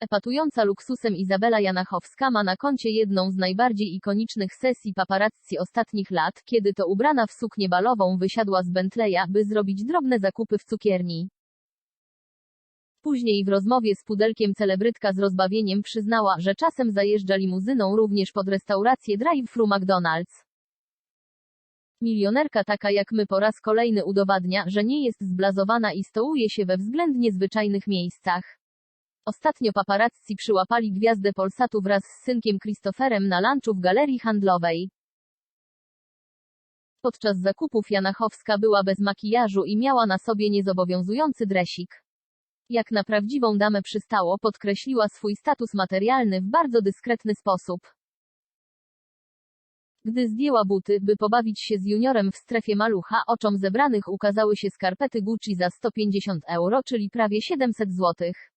Epatująca luksusem Izabela Janachowska ma na koncie jedną z najbardziej ikonicznych sesji paparazzi ostatnich lat, kiedy to ubrana w suknię balową wysiadła z Bentleya, by zrobić drobne zakupy w cukierni. Później w rozmowie z Pudelkiem celebrytka z rozbawieniem przyznała, że czasem zajeżdża limuzyną również pod restaurację drive-thru McDonald's. Milionerka taka jak my po raz kolejny udowadnia, że nie jest zblazowana i stołuje się we względnie zwyczajnych miejscach. Ostatnio paparazzi przyłapali gwiazdę Polsatu wraz z synkiem Christopherem na lunchu w galerii handlowej. Podczas zakupów Janachowska była bez makijażu i miała na sobie niezobowiązujący dresik. Jak na prawdziwą damę przystało, podkreśliła swój status materialny w bardzo dyskretny sposób. Gdy zdjęła buty, by pobawić się z juniorem w strefie malucha, oczom zebranych ukazały się skarpety Gucci za 150 euro, czyli prawie 700 złotych.